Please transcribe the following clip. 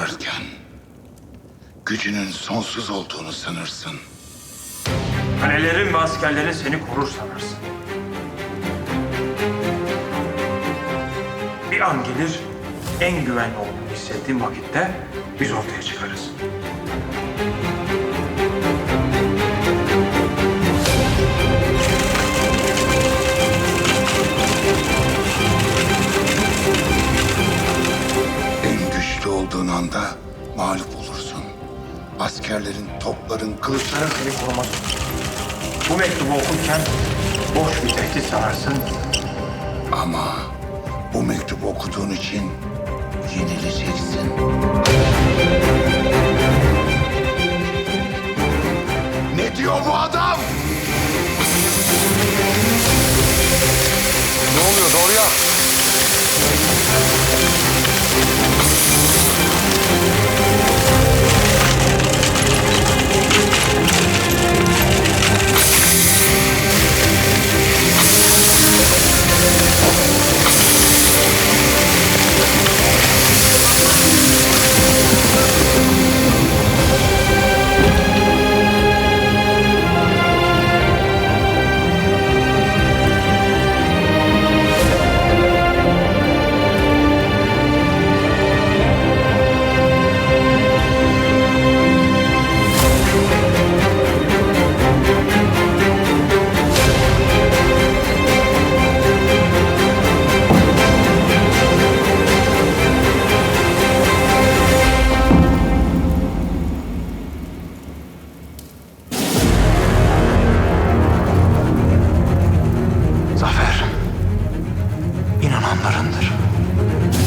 yaşarken gücünün sonsuz olduğunu sanırsın. Kalelerin ve askerlerin seni korur sanırsın. Bir an gelir, en güvenli olduğunu hissettiğin vakitte biz ortaya çıkarız. anda mağlup olursun. Askerlerin, topların, kılıçların seni korumaz. Bu mektubu okurken boş bir tehdit sanarsın. Ama bu mektubu okuduğun için yenileceksin. Ne diyor bu adam? Ne oluyor Dorya?